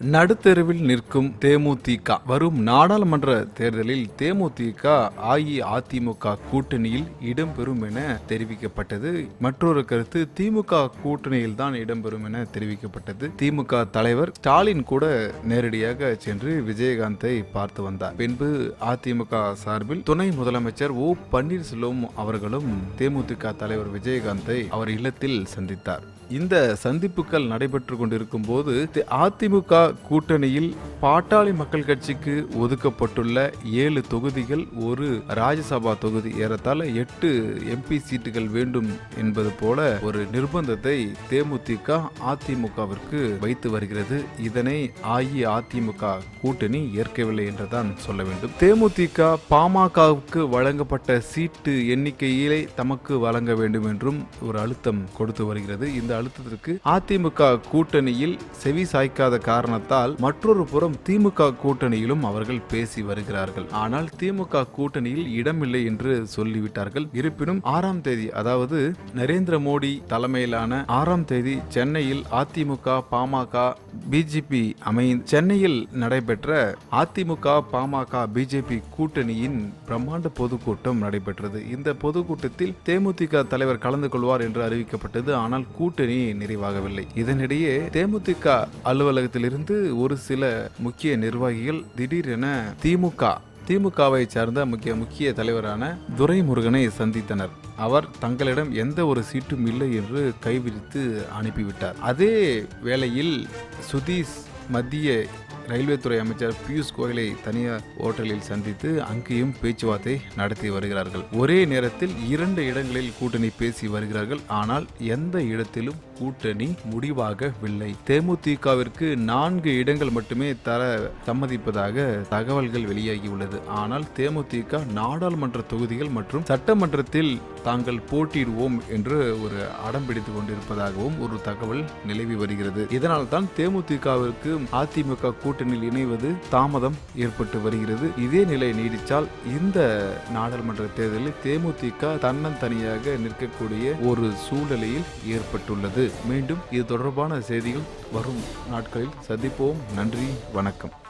நடுத்தெருவில் நிற்கும் தேமுதிக வரும் நாடாளுமன்ற தேர்தலில் தேமுதிக அஇஅதிமுக கூட்டணியில் இடம்பெறும் என தெரிவிக்கப்பட்டது. மற்றொரு கருத்து திமுக கூட்டணியில் தான் இடம்பெறும் என தெரிவிக்கப்பட்டது. திமுக தலைவர் ஸ்டாலின் கூட நேரடியாக சென்று விஜயகாந்தை பார்த்து வந்தார். பின்பு அதிமுக சார்பில் துணை முதலமைச்சர் ஓ பன்னீர்செல்வம் அவர்களும் தேமுதிக தலைவர் விஜயகாந்தை அவர் இல்லத்தில் சந்தித்தார். இந்த சந்திப்புகள் நடைபெற்று கொண்டிருக்கும் போது அதிமுக கூட்டணியில் பாட்டாளி மக்கள் கட்சிக்கு ஒதுக்கப்பட்டுள்ள ஏழு தொகுதிகள் ஒரு ராஜ்யசபா தொகுதி. ஏறத்தாழ எட்டு எம்பி சீட்டுகள் வேண்டும் என்பது போல ஒரு நிர்பந்தத்தை தேமுதிக அதிமுகவிற்கு வைத்து வருகிறது. இதனை அஇஅதிமுக கூட்டணி ஏற்கவில்லை என்றுதான் சொல்ல வேண்டும். தேமுதிக பாமகவுக்கு வழங்கப்பட்ட சீட்டு எண்ணிக்கையிலே தமக்கு வழங்க வேண்டும் என்றும் ஒரு அழுத்தம் கொடுத்து வருகிறது. இந்த அழுத்தத்திற்கு அதிமுக கூட்டணியில் செவி சாய்க்காத காரணம் காரணத்தால் மற்றொரு புறம் திமுக கூட்டணியிலும் அவர்கள் பேசி வருகிறார்கள். ஆனால் திமுக கூட்டணியில் இடமில்லை என்று சொல்லிவிட்டார்கள். இருப்பினும் ஆறாம் தேதி அதாவது நரேந்திர மோடி தலைமையிலான ஆறாம் தேதி சென்னையில் அதிமுக பாமக பிஜேபி அமை சென்னையில் நடைபெற்ற அதிமுக பாமக பிஜேபி கூட்டணியின் பிரம்மாண்ட பொதுக்கூட்டம் நடைபெற்றது. இந்த பொதுக்கூட்டத்தில் தேமுதிக தலைவர் கலந்து கொள்வார் என்று அறிவிக்கப்பட்டது. ஆனால் கூட்டணி நிறைவாகவில்லை. இதனிடையே தேமுதிக அலுவலகத்திலிருந்து ஒரு சில முக்கிய நிர்வாகிகள் திடீரென திமுக திமுகவை சார்ந்த முக்கிய முக்கிய தலைவரான துரைமுருகனை சந்தித்தனர். அவர் தங்களிடம் எந்த ஒரு சீட்டும் இல்லை என்று கைவிரித்து அனுப்பிவிட்டார். அதே வேளையில் சுதீஷ் மத்திய ரயில்வே துறை அமைச்சர் பியூஷ் கோயலை தனியார் ஓட்டலில் சந்தித்து அங்கேயும் பேச்சுவார்த்தை நடத்தி வருகிறார்கள். ஒரே நேரத்தில் இரண்டு இடங்களில் கூட்டணி பேசி வருகிறார்கள். ஆனால் எந்த இடத்திலும் கூட்டணி முடிவாகவில்லை. தேமுதிகவிற்கு நான்கு இடங்கள் மட்டுமே தர சம்மதிப்பதாக தகவல்கள் வெளியாகியுள்ளது. ஆனால் தேமுதிக நாடாளுமன்ற தொகுதிகள் மற்றும் சட்டமன்றத்தில் தாங்கள் போட்டியிடுவோம் என்று ஒரு அடம் பிடித்துக் கொண்டிருப்பதாகவும் ஒரு தகவல் நிலவி வருகிறது. இதனால் தான் தேமுதிகவிற்கு அதிமுக கூட்டணியில் இணைவது தாமதம் ஏற்பட்டு வருகிறது. இதே நிலை நீடித்தால் இந்த நாடாளுமன்ற தேர்தலில் தேமுதிக தன்னந்தனியாக நிற்கக்கூடிய ஒரு சூழ்நிலையில் ஏற்பட்டுள்ளது. மீண்டும் இது தொடர்பான செய்திகள் வரும் நாட்களில் சந்திப்போம். நன்றி வணக்கம்.